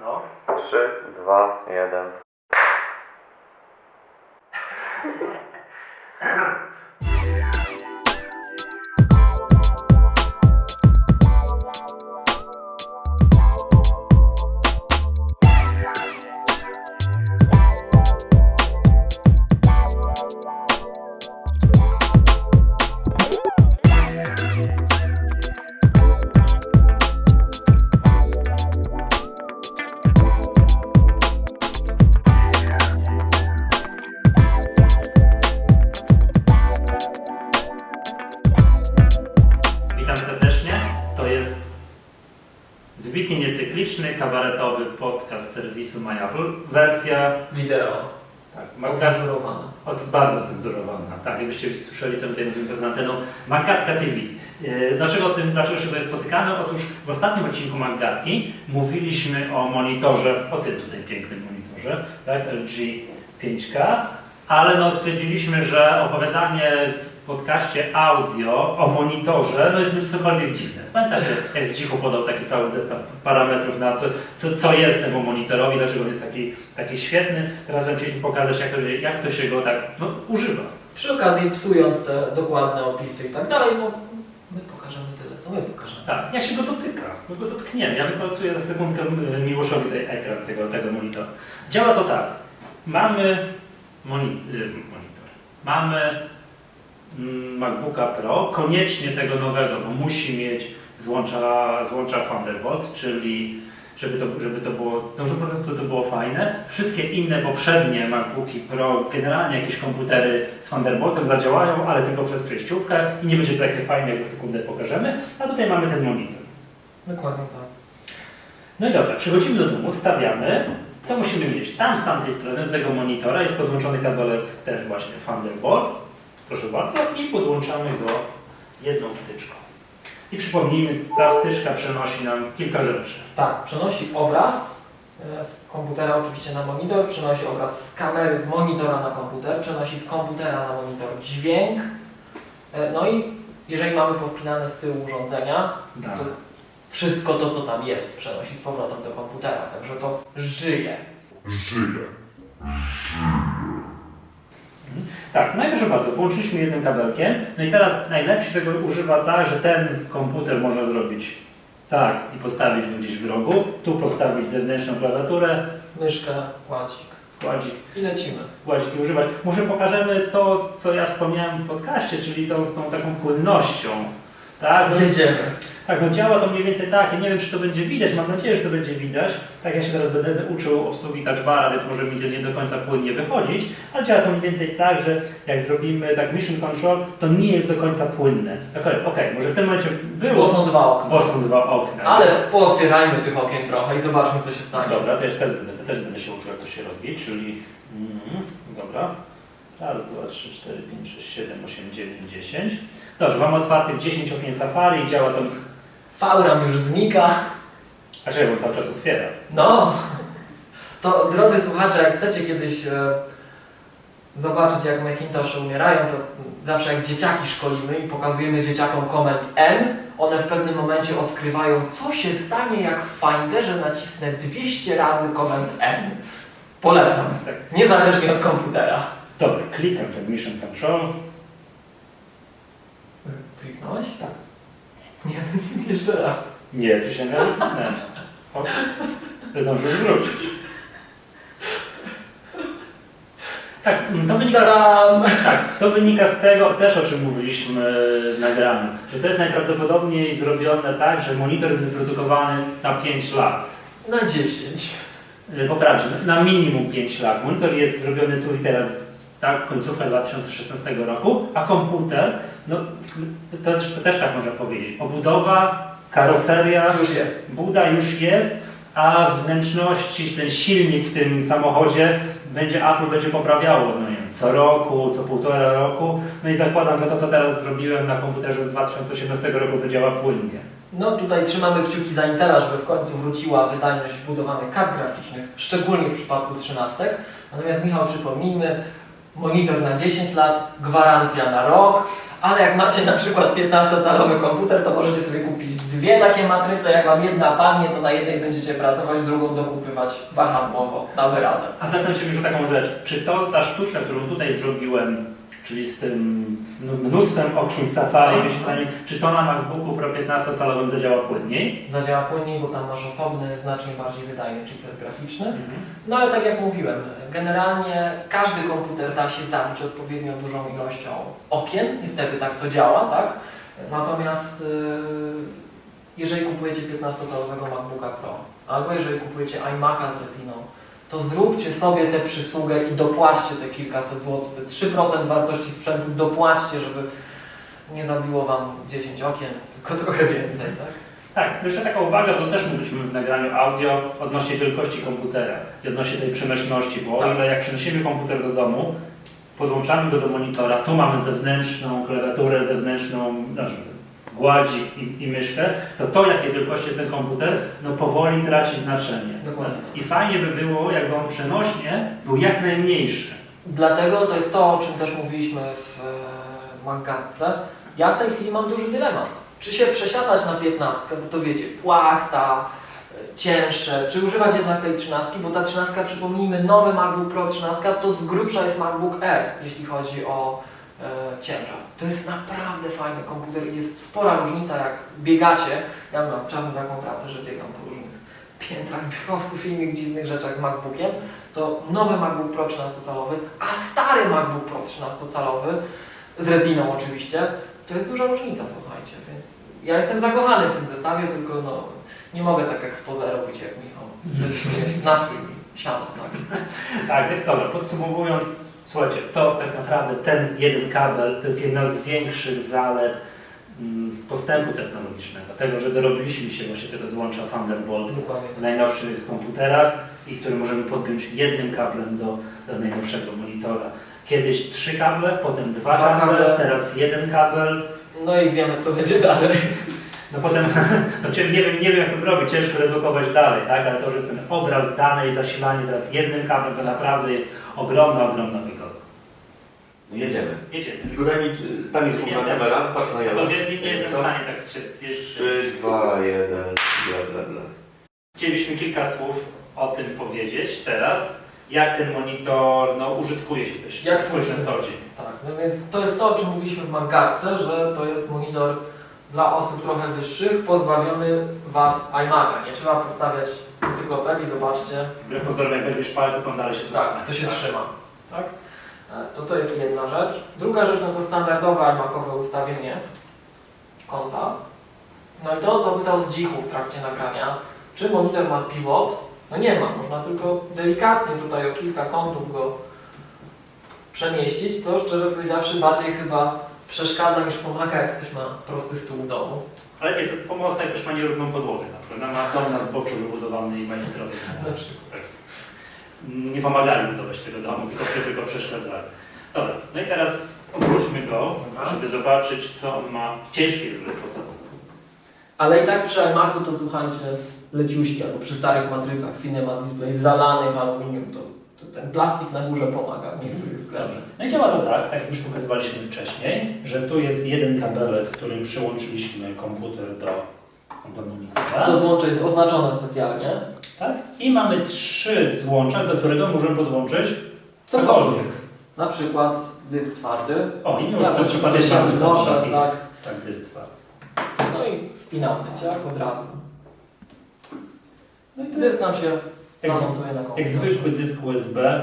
No. 3, 2, 1. wybitnie niecykliczny, kabaretowy podcast serwisu MyApple. Wersja Wideo. tak. Od, bardzo cenzurowana. Tak, jakbyście słyszeli, co my tutaj mówimy poza anteną. Magatka TV. Yy, Dlaczego o tym, dlaczego się tutaj spotykamy? Otóż w ostatnim odcinku Magatki mówiliśmy o monitorze, o tym tutaj pięknym monitorze, tak, LG 5K, ale no stwierdziliśmy, że opowiadanie w podcaście audio o monitorze no jest być cokolwiek dziwne. Pamiętacie, jak z Dzichu podał taki cały zestaw parametrów na co, co, co jest temu monitorowi, dlaczego on jest taki, taki świetny. Teraz chcieliśmy pokazać, jak to, jak to się go tak no, używa. Przy okazji psując te dokładne opisy i tak dalej, no my pokażemy tyle, co my pokażemy. Tak, jak się go dotyka, jak go dotkniemy. Ja wypracuję za sekundkę Miłoszowi tutaj ekran tego, tego monitora. Działa to tak. Mamy moni y, monitor. Mamy MacBooka Pro, koniecznie tego nowego, bo musi mieć złącza, złącza Thunderbolt, czyli żeby to, żeby to było, no, żeby po prostu to było fajne. Wszystkie inne poprzednie MacBooki Pro, generalnie jakieś komputery z Thunderboltem zadziałają, ale tylko przez przejściówkę i nie będzie to takie fajne, jak za sekundę pokażemy. A tutaj mamy ten monitor. Dokładnie tak. No i dobra, przychodzimy do domu, stawiamy. Co musimy mieć? Tam z tamtej strony do tego monitora jest podłączony kabelek też właśnie Thunderbolt. Proszę bardzo. I podłączamy go jedną wtyczką. I przypomnijmy, ta wtyczka przenosi nam kilka rzeczy. Tak, przenosi obraz e, z komputera oczywiście na monitor, przenosi obraz z kamery z monitora na komputer, przenosi z komputera na monitor dźwięk. E, No i jeżeli mamy powpinane z tyłu urządzenia, Tak. to wszystko to, co tam jest, przenosi z powrotem do komputera. Także to żyje. Tak, no i proszę bardzo, włączyliśmy jednym kabelkiem. No i teraz najlepiej się tego używa tak, że ten komputer można zrobić tak i postawić go gdzieś w rogu. Tu postawić zewnętrzną klawiaturę, Myszkę, kładzik. kładzik I lecimy. gładziki używać. Może pokażemy to, co ja wspomniałem w podcaście, czyli tą, z tą taką płynnością. Tak, Jedziemy. Tak, no działa to mniej więcej tak. Ja nie wiem, czy to będzie widać, mam nadzieję, że to będzie widać. Tak, ja się teraz będę uczył obsługi touchbara, więc może mi to nie do końca płynnie wychodzić, ale działa to mniej więcej tak, że jak zrobimy tak mission control, to nie jest do końca płynne. Okej, okay, może w tym momencie Bo było, są dwa okna. bo są dwa okna. Ale pootwierajmy tych okien trochę i zobaczmy, co się stanie. Dobra, też, też, będę, też będę się uczył, jak to się robi, czyli mm, dobra. Raz, dwa, trzy, cztery, pięć, sześć, siedem, osiem, dziewięć, dziesięć. Dobrze, mam otwartych 10 okien Safari i działa to... Fauram już znika. A bo cały czas otwiera. No, to drodzy słuchacze, jak chcecie kiedyś e, zobaczyć, jak Macintoshy umierają, to zawsze jak dzieciaki szkolimy i pokazujemy dzieciakom komend N, one w pewnym momencie odkrywają, co się stanie, jak w Finderze nacisnę 200 razy komend N. Polecam, Tak. niezależnie od komputera. Dobra, klikam ten Mission Control. Kliknąłeś? Tak. Nie, jeszcze raz. Nie, przysięgam, że kliknąłem. O, Zdążył wrócić. Tak, to wynika z! Tak, to wynika z tego też, o czym mówiliśmy na graniu, że to jest najprawdopodobniej zrobione tak, że monitor jest wyprodukowany na 5 lat. Na 10. Yy, Poprawnie, na minimum 5 lat. Monitor jest zrobiony tu i teraz, tak, końcówka 2016 roku, a komputer, no to też, to też tak można powiedzieć, obudowa, karoseria, Już jest. buda już jest, a wnętrzności, ten silnik w tym samochodzie będzie Apple będzie poprawiało, no nie wiem, co roku, co półtora roku. No i zakładam, że to, co teraz zrobiłem na komputerze z 2018 roku, zadziała płynnie. No tutaj trzymamy kciuki za Intela, żeby w końcu wróciła wydajność budowanych kart graficznych, szczególnie w przypadku trzynastek. Natomiast Michał, przypomnijmy, monitor na 10 lat, gwarancja na rok, Ale jak macie na przykład 15-calowy komputer, to możecie sobie kupić dwie takie matryce. Jak wam jedna padnie, to na jednej będziecie pracować, drugą dokupywać wahadłowo. Damy radę. A Cię już taką rzecz. Czy to ta sztuczka, którą tutaj zrobiłem, czyli z tym mnóstwem okien Safari, wyświetlanie, czy to na MacBooku Pro 15-calowym zadziała płynniej? Zadziała płynniej, bo tam masz osobny, znacznie bardziej wydajny chipset graficzny. Mhm. No ale tak jak mówiłem, generalnie każdy komputer da się zabić odpowiednio dużą ilością okien. Niestety tak to działa, tak? Natomiast yy, jeżeli kupujecie 15-calowego MacBooka Pro, albo jeżeli kupujecie iMac'a z Retiną, to zróbcie sobie tę przysługę i dopłaćcie te kilkaset złotych, te 3% wartości sprzętu dopłaćcie, żeby nie zabiło Wam 10 okien, tylko trochę więcej, tak? Tak, jeszcze taka uwaga, to też mówiliśmy w nagraniu audio odnośnie wielkości komputera i odnośnie tej przenośności, bo o Tak. ile jak przenosimy komputer do domu, podłączamy go do monitora, tu mamy zewnętrzną klawiaturę, zewnętrzną znaczy, gładzik i, i myszkę, to to jakiej wielkości jest ten komputer, no powoli traci znaczenie. Dokładnie. I fajnie by było, jakby on przenośnie był jak najmniejszy. Dlatego to jest to, o czym też mówiliśmy w e, Mangatce. Ja w tej chwili mam duży dylemat. Czy się przesiadać na 15, bo to wiecie, płachta, e, cięższe, czy używać jednak tej 13, bo ta 13, przypomnijmy, nowy MacBook Pro 13 to z grubsza jest MacBook Air, jeśli chodzi o ciężar. To jest naprawdę fajny komputer i jest spora różnica, jak biegacie. Ja mam czasem taką pracę, że biegam po różnych piętrach, biurowców i innych dziwnych rzeczach z MacBookiem to nowy MacBook Pro 13-calowy, a stary MacBook Pro 13-calowy, z Retiną oczywiście, to jest duża różnica, słuchajcie, więc ja jestem zakochany w tym zestawie, tylko no, nie mogę tak jak spoza robić jak Michał. Nastrój mi siada, tak? Tak, dobra, podsumowując, słuchajcie, to tak naprawdę ten jeden kabel to jest jedna z większych zalet mm, postępu technologicznego, tego, że dorobiliśmy się właśnie tego złącza Thunderbolt Dokładnie. w najnowszych komputerach i który możemy podpiąć jednym kablem do, do najnowszego monitora. Kiedyś trzy kable, potem dwa, Dwa kable, kable. teraz jeden kabel. No i wiemy, co będzie dalej. No potem, no, cię- nie, wiem, nie wiem jak to zrobić, ciężko redukować dalej, tak? ale to, że jest ten obraz dany i zasilanie teraz jednym kablem, to naprawdę jest ogromna, ogromna wygoda. No jedziemy. Jedziemy. Tylko daj mi, czy- tam jest główna Jedziemy. kamera, patrz na To jawa. nie, nie, nie jestem w stanie tak się zjeść. 3, 2, 1, bla bla bla. Chcielibyśmy kilka słów o tym powiedzieć teraz, jak ten monitor no, użytkuje się też Jak jakoś na co dzień. Tak, no więc to jest to, o czym mówiliśmy w Mangatce, że to jest monitor dla osób trochę wyższych, pozbawiony wad iMac'a. Nie trzeba podstawiać encyklopedii, zobaczcie, Wbrew pozorom, jak weźmiesz palce, to on dalej się Tak, to się trzyma. Tak? E, To to jest jedna rzecz. Druga rzecz no to standardowe iMacowe ustawienie kąta. No i to, co pytał z dzichu w trakcie nagrania, czy monitor ma pivot? No nie ma, można tylko delikatnie tutaj o kilka kątów go przemieścić, co szczerze powiedziawszy bardziej chyba przeszkadza niż pomaga, jak ktoś ma prosty stół w domu. Ale nie, to jest pomocne, jak też ma nierówną podłogę. Na przykład ma dom na zboczu wybudowany i majstrowie. Na przykład. Tak. Nie pomagali budować tego domu, tylko, tylko przeszkadzali. Dobra, no i teraz obróćmy go, Dobra. żeby zobaczyć, co on ma ciężkie żeby poza Ale i tak przy iMacu to słuchajcie, leciuśki, albo przy starych matrycach Cinema Display zalanych aluminium, to ten plastik na górze pomaga w niektórych względach. No i działa to tak, tak jak już pokazywaliśmy wcześniej, że tu jest jeden kabelek, którym przyłączyliśmy komputer do, do monitora. To złącze jest oznaczone specjalnie. Tak? I mamy trzy złącza, do którego możemy podłączyć Cokolwiek. Na przykład dysk twardy. O, i już też przez przypadek się wznoszę, taki, tak. tak, dysk twardy. No i wpinamy ciach od razu. No i to jest Dysk nam się jak, na komputerze. jak zwykły dysk USB,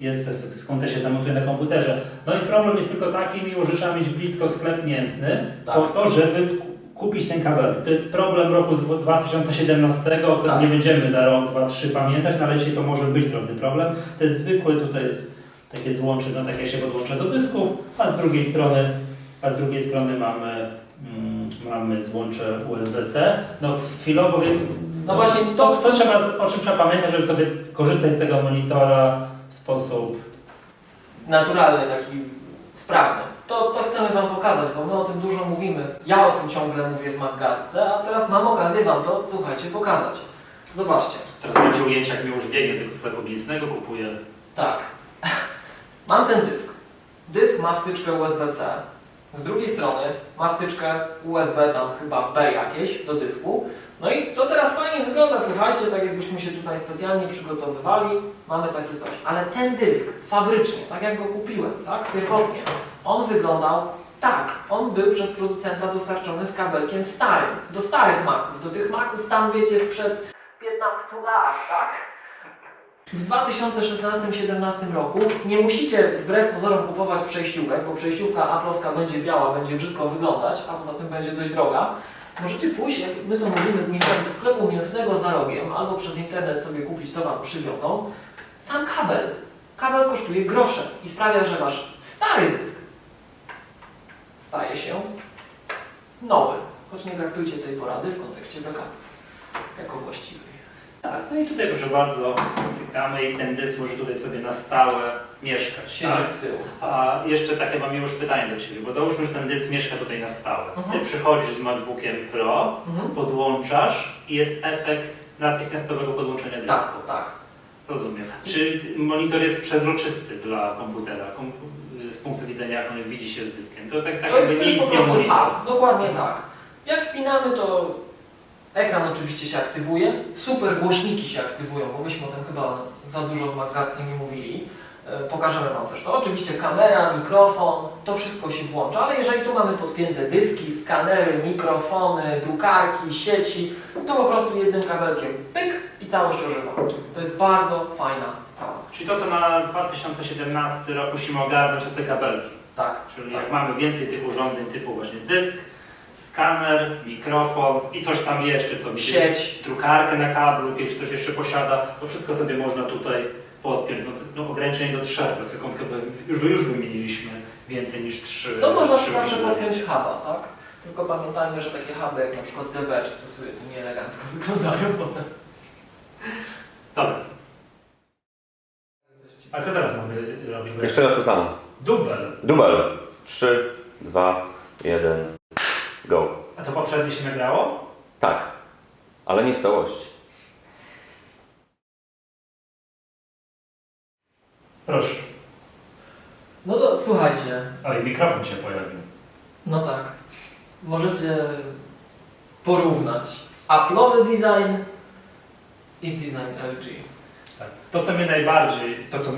jest skąd się zamontuje na komputerze. No i problem jest tylko taki, mimo że trzeba mieć blisko sklep mięsny, Tak. to, to żeby kupić ten kabelek. To jest problem roku dwu- 2017, o którym Tak. nie będziemy za rok, dwa, trzy pamiętać, no ale to może być drobny problem. To jest zwykły, tutaj jest takie złącze, no takie się podłącza do dysków, a z drugiej strony, a z drugiej strony mamy, mm, mamy złącze USB-C. No chwilowo wiem, No właśnie to, co trzeba, o czym trzeba pamiętać, żeby sobie korzystać z tego monitora w sposób naturalny, taki sprawny. To, to chcemy Wam pokazać, bo my o tym dużo mówimy. Ja o tym ciągle mówię w Maggatce, a teraz mam okazję Wam to, słuchajcie, pokazać. Zobaczcie. Teraz będzie ujęcie, jak mi już biegnie tego sklepu miejscowego, kupuję. Tak. Mam ten dysk. Dysk ma wtyczkę USB-C. Z drugiej strony ma wtyczkę USB, tam chyba B jakieś, do dysku. No i to teraz fajnie wygląda, słuchajcie, tak jakbyśmy się tutaj specjalnie przygotowywali, mamy takie coś. Ale ten dysk fabrycznie, tak jak go kupiłem, tak, pierwotnie, on wyglądał tak. On był przez producenta dostarczony z kabelkiem starym, do starych Maców, do tych Maców tam wiecie sprzed 15 lat, tak? W 2016-2017 roku nie musicie wbrew pozorom kupować przejściówek, bo przejściówka aplowska będzie biała, będzie brzydko wyglądać, a poza tym będzie dość droga. Możecie pójść, jak my to mówimy z Mięczami, do sklepu mięsnego za rogiem, albo przez internet sobie kupić, to Wam przywiozą. Sam kabel. Kabel kosztuje grosze i sprawia, że Wasz stary dysk staje się nowy. Choć nie traktujcie tej porady w kontekście backupów jako właściwej. Tak, no i tutaj proszę bardzo, dotykamy i ten dysk może tutaj sobie na stałe mieszkać. Siedzieć Tak? z tyłu. A jeszcze takie mam już pytanie do Ciebie, bo załóżmy, że ten dysk mieszka tutaj na stałe. Mhm. Ty przychodzisz z MacBookiem Pro, Mhm. podłączasz i jest efekt natychmiastowego podłączenia dysku. Tak, tak. Rozumiem. Czy monitor jest przezroczysty dla komputera kom- z punktu widzenia, jak on widzi się z dyskiem? To tak, tak To jest, jakby nie istniał monitor. Dokładnie tak. Jak wpinamy, to ekran oczywiście się aktywuje, super głośniki się aktywują, bo myśmy o tym chyba za dużo w magazynce nie mówili. E, Pokażemy Wam też to. Oczywiście kamera, mikrofon, to wszystko się włącza, ale jeżeli tu mamy podpięte dyski, skanery, mikrofony, drukarki, sieci, to po prostu jednym kabelkiem pyk i całość ożywa. To jest bardzo fajna sprawa. Czyli to, co na 2017 rok musimy ogarnąć, to te kabelki. Tak. Czyli tak. jak mamy więcej tych urządzeń typu właśnie dysk, skaner, mikrofon i coś tam jeszcze, co mi się Sieć, drukarkę na kablu, jeśli ktoś jeszcze posiada, to wszystko sobie można tutaj podpiąć. No, no, ograniczenie do trzech, za sekundkę już, już wymieniliśmy więcej niż trzy. No można trzy zawsze podpiąć huba, tak? Tylko pamiętajmy, że takie huby jak na przykład The Verge stosuje, to nieelegancko wyglądają potem. Dobra. A co teraz mamy robić? Jeszcze raz to samo. Dubel. Dubel. 3, 2, 1, go. A to poprzednie się nagrało? Tak, ale nie w całości. Proszę. No to słuchajcie, O, i mikrofon się pojawił. no tak, możecie porównać Apple'owy design i design LG. Tak. To, co mnie najbardziej, to co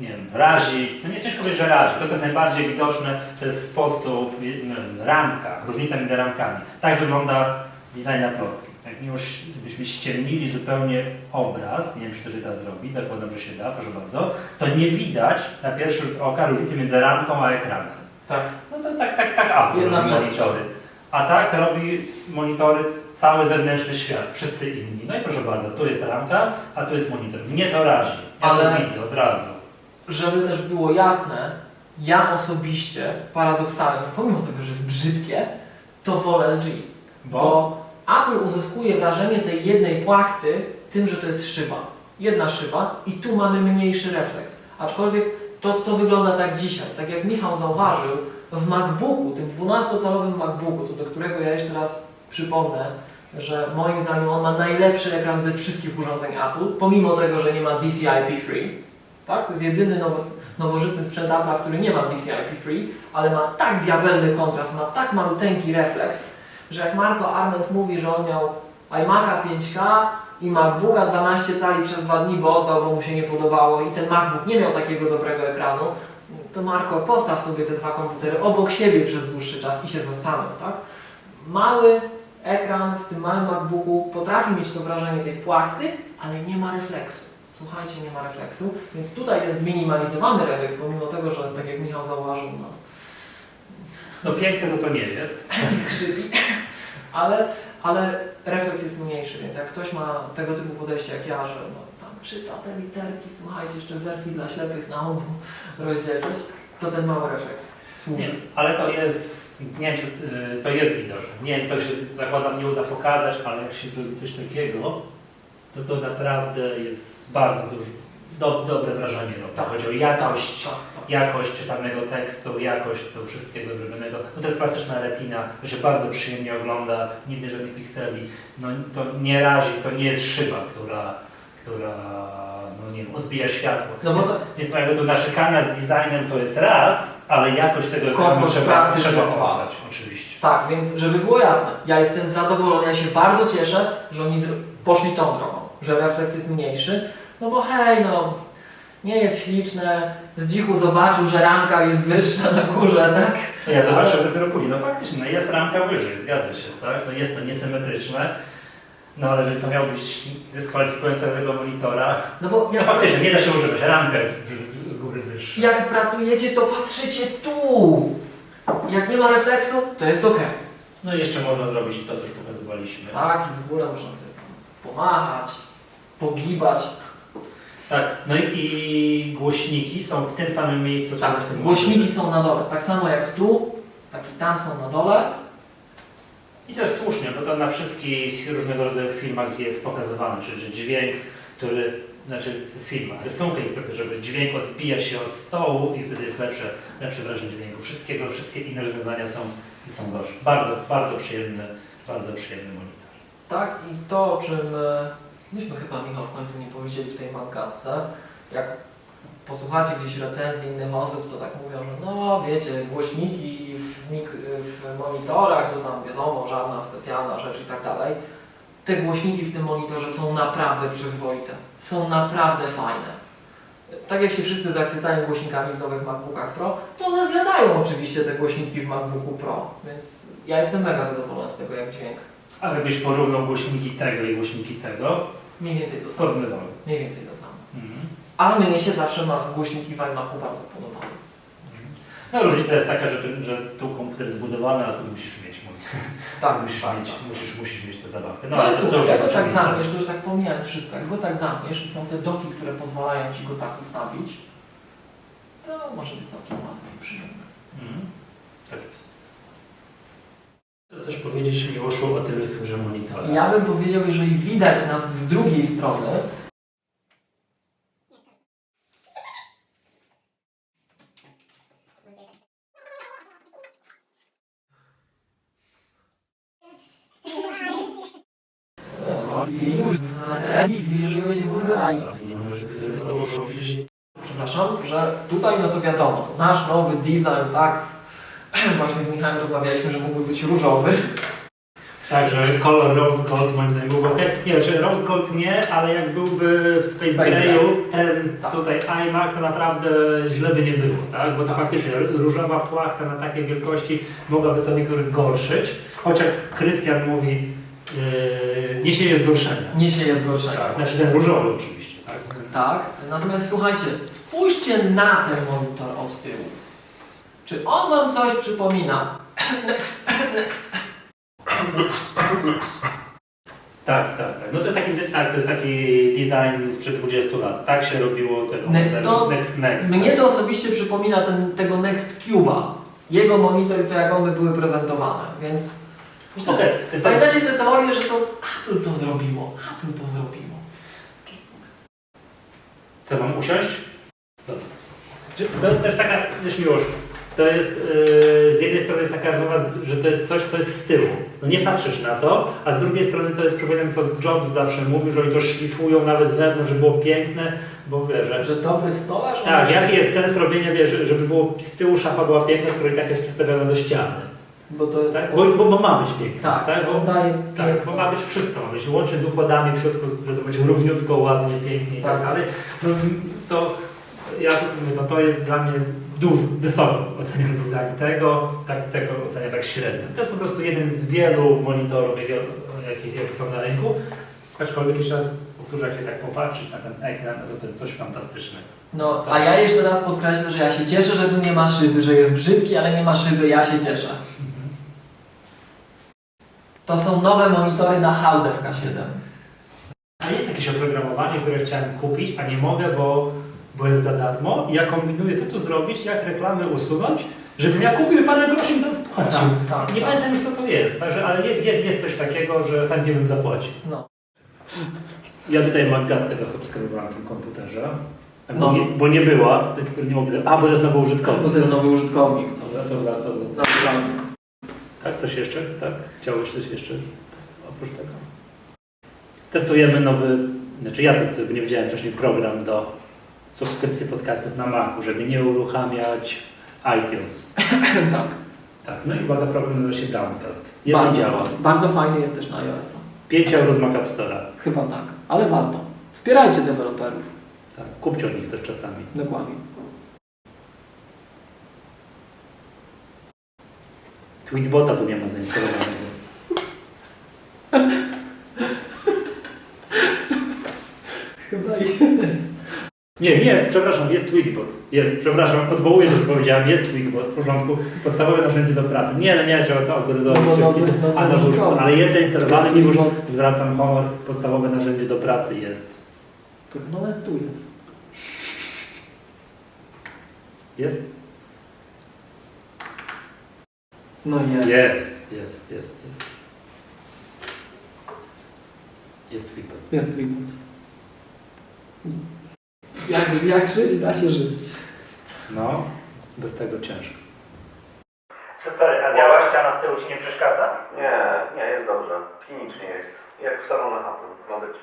nie wiem, razi, no nie ciężko powiedzieć, że razi, to co jest najbardziej widoczne, to jest sposób, nie wiem, ramka, różnica między ramkami. Tak wygląda design polski. Jak już byśmy ściemnili zupełnie obraz, nie wiem czy to się da zrobić, zakładam, że się da, proszę bardzo, to nie widać na pierwszy rzut oka różnicy między ramką a ekranem. Tak. No to tak, tak, tak Apple Jedna monitory. A tak robi monitory cały zewnętrzny świat, wszyscy inni. No i proszę bardzo, tu jest ramka, a tu jest monitor. Mnie to razi. Ja Ale- to widzę od razu. Żeby też było jasne, ja osobiście, paradoksalnie, pomimo tego, że jest brzydkie, to wolę LG. Bo Bo Apple uzyskuje wrażenie tej jednej płachty tym, że to jest szyba. Jedna szyba i tu mamy mniejszy refleks. Aczkolwiek to, to wygląda tak dzisiaj. Tak jak Michał zauważył, w MacBooku, tym 12-calowym MacBooku, co do którego ja jeszcze raz przypomnę, że moim zdaniem on ma najlepszy ekran ze wszystkich urządzeń Apple, pomimo tego, że nie ma DCI-P3. Tak? To jest jedyny nowo, nowożytny sprzęt Apple'a, który nie ma DCI-P3, ale ma tak diabelny kontrast, ma tak maluteńki refleks, że jak Marco Arment mówi, że on miał iMac'a 5K i MacBooka 12 cali przez dwa dni, bo oddał, bo mu się nie podobało i ten MacBook nie miał takiego dobrego ekranu, to Marco, postaw sobie te dwa komputery obok siebie przez dłuższy czas i się zastanów, tak? Mały ekran w tym małym MacBooku potrafi mieć to wrażenie tej płachty, ale nie ma refleksu. Słuchajcie, nie ma refleksu, więc tutaj ten zminimalizowany refleks, pomimo tego, że tak jak Michał zauważył, no, no piękne to to nie jest. skrzypi, ale, ale refleks jest mniejszy, więc jak ktoś ma tego typu podejście jak ja, że no, tam czyta te literki, słuchajcie, jeszcze w wersji dla ślepych na obu rozdzielczość, to ten mały refleks służy. Ale to jest, nie wiem, czy y, to jest widoczne. Nie wiem, to się zakładam nie uda pokazać, ale jak się zrobi coś takiego, to to naprawdę jest bardzo duże, do, dobre wrażenie robi. Tak. Chodzi o jakość. Tak, tak. jakość czytanego tekstu, jakość tego wszystkiego zrobionego. No to jest klasyczna retina, to się bardzo przyjemnie ogląda, nie widać żadnych pikseli. No to nie razi, to nie jest szyba, która, która no nie wiem, odbija światło. No bo Więc jakby to naszykania z designem to jest raz, ale jakość tego ekranu trzeba, trzeba oddać, oczywiście. tak, więc żeby było jasne, ja jestem zadowolony, ja się bardzo cieszę, że oni poszli tą drogą, że refleks jest mniejszy, no bo hej, no, nie jest śliczne, z dzichu zobaczył, że ramka jest wyższa na górze, tak? Ja zobaczyłem dopiero później, no faktycznie, no jest ramka wyżej, zgadza się, tak? No jest to niesymetryczne, no ale żeby to miał być dyskwalifikujące tego monitora, No bo no faktycznie nie da się używać, ramka jest z, z, z góry wyższa. jak pracujecie, to patrzycie tu. Jak nie ma refleksu, to jest ok. No i jeszcze można zrobić to, co już pokazywaliśmy. Tak, i w ogóle można sobie pomachać, pogibać. Tak, no i, i głośniki są w tym samym miejscu, co Tak, w tym głośniki są na dole. Tak samo jak tu, tak i tam są na dole. I to jest słusznie, bo to na wszystkich różnego rodzaju filmach jest pokazywane, czyli że dźwięk, który, znaczy w filmach, rysunkach jest takie, żeby dźwięk odbija się od stołu i wtedy jest lepsze, lepsze wrażenie dźwięku. Wszystkiego, wszystkie inne rozwiązania są, są gorsze. Bardzo, bardzo przyjemny, bardzo przyjemny monitor. Tak, i to o czym e, myśmy chyba Michał w końcu nie powiedzieli w tej mankatce, jak posłuchacie gdzieś recenzji innych osób, to tak mówią, że no wiecie, głośniki w, mik- w monitorach, to tam wiadomo, żadna specjalna rzecz i tak dalej. Te głośniki w tym monitorze są naprawdę przyzwoite, są naprawdę fajne. Tak jak się wszyscy zachwycają głośnikami w nowych MacBookach Pro, to one zjadają oczywiście te głośniki w MacBooku Pro, więc ja jestem mega zadowolony z tego jak dźwięk. A jakbyś porównał głośniki tego i głośniki tego, Mniej więcej to samo. Mniej więcej to samo. Mhm. Ale mnie się zawsze ma głośniki w iMacu bardzo podobały. No różnica jest taka, że, że tu komputer jest zbudowany, a tu musisz mieć. Tak, musisz, tak, mieć, tak. musisz, musisz mieć tę zabawkę. No ale to- to słuchaj, już jak go jest tak zamierz, to już tak pomijając wszystko, jak go tak zamierz i są te doki, które pozwalają Ci go tak ustawić, to może być całkiem ładne i przyjemne. Mhm. Tak jest. Chcesz coś powiedzieć Miłoszu o tymże monitorze? Ja bym powiedział, jeżeli widać nas z drugiej strony, Przepraszam, że tutaj no to wiadomo, nasz nowy design, tak? Właśnie z Michałem rozmawialiśmy, że mógłby być różowy. Tak, że kolor Rose Gold moim zdaniem byłby ok. Nie wiem, czy Rose Gold nie, ale jak byłby w Space Space Grayu ten Tak. tutaj iMac, to naprawdę źle by nie było, tak? Bo to faktycznie r- różowa płachta na takiej wielkości mogłaby co niektórych gorszyć. Chociaż Krystian mówi, yy, nie sieje zgorszenia. Nie się jest gorszego. Znaczy ten różowy oczywiście, tak? Tak, natomiast słuchajcie, spójrzcie na ten monitor od tyłu. Czy on wam coś przypomina? Next, next. Tak, tak, tak. No to jest taki, tak, to jest taki design sprzed 20 lat. Tak się robiło tego Ne- to- Next, next. Mnie to osobiście przypomina ten, tego Next Cube'a. Jego monitor i to jak one były prezentowane, więc... myślę, jest tak, Pamiętacie tę teorię, że to Apple to zrobiło? Apple to zrobiło. Co, mam usiąść? Dobra. To jest też taka, wiesz Miłosz, to jest, yy, z jednej strony jest taka rozmowa, że to jest coś, co jest z tyłu. No nie patrzysz na to, a z drugiej strony to jest, przypominam, co Jobs zawsze mówił, że oni to szlifują nawet wewnątrz, żeby było piękne, bo wiesz, że... Że dobry stolarz... Tak, jaki jest sens robienia, wiesz, żeby było z tyłu szafa była piękna, skoro i tak jest przystawiona do ściany, Bo to... tak? Bo, bo, bo ma być piękna, tak, tak? Bo, daje tak, bo ma być wszystko, ma być łącznie z układami w środku, to będzie równiutko, ładnie, pięknie i tak Tak. dalej. No, to ja no to jest dla mnie dużo, wysoko oceniam design tego, tak, tego oceniam tak średnio. To jest po prostu jeden z wielu monitorów, jakie, jakie, są na rynku. Aczkolwiek jeszcze raz powtórzę, jak się tak popatrzeć na ten ekran, no to to jest coś fantastycznego. No, a ja jeszcze raz podkreślę, że ja się cieszę, że tu nie ma szyby, że jest brzydki, ale nie ma szyby, ja się cieszę. To są nowe monitory na hałdę w K7. A jest jakieś oprogramowanie, które chciałem kupić, a nie mogę, bo, bo jest za darmo. I ja kombinuję, co tu zrobić, jak reklamy usunąć, żebym ja kupił i parę groszy im tam wpłacił. tak, Nie pamiętam już co to jest, także, ale jest, jest, coś takiego, że chętnie bym zapłacił. No. Ja tutaj Magatkę zasubskrybowałem na tym komputerze, bo, No. nie, bo nie była, tylko nie mogę, a bo to jest nowy użytkownik. Bo to jest nowy użytkownik. To Dobra, dobra, dobra. naturalnie. Tak, coś jeszcze? Tak? Chciałeś coś jeszcze oprócz tego? Testujemy nowy znaczy ja testuję, bo nie wiedziałem wcześniej program do subskrypcji podcastów na Macu, żeby nie uruchamiać iTunes. tak. Tak, no i uwaga, program nazywa się Downcast. Jest bardzo, działa. bardzo fajny jest też na iOS-a. 5 euro z Mac App Store'a. Chyba tak, ale warto. Wspierajcie deweloperów. Tak, kupcie od nich też czasami. Dokładnie. Tweetbota tu nie ma zainstalowanego. Chyba jest. Nie, jest, przepraszam, jest Tweetbot. Jest, przepraszam, odwołuję to, co powiedziałem, jest Tweetbot, w porządku. Podstawowe narzędzie do pracy. Nie, no nie, trzeba co autoryzować No wpisy. nowy A, nowy użytkownik. ale jest zainstalowany, Jest mimo że zwracam honor, podstawowe narzędzie do pracy jest. To nawet tu jest. Jest? No nie. Jest, jest, jest, jest. Jest Tweetbot. Jest Tweetbot. Jak, jak żyć, da się żyć. No, bez tego ciężko. Sorry, a biała ściana z tyłu Ci nie przeszkadza? Nie, nie, jest dobrze. Klinicznie jest. Jak w salonach Apple ma być.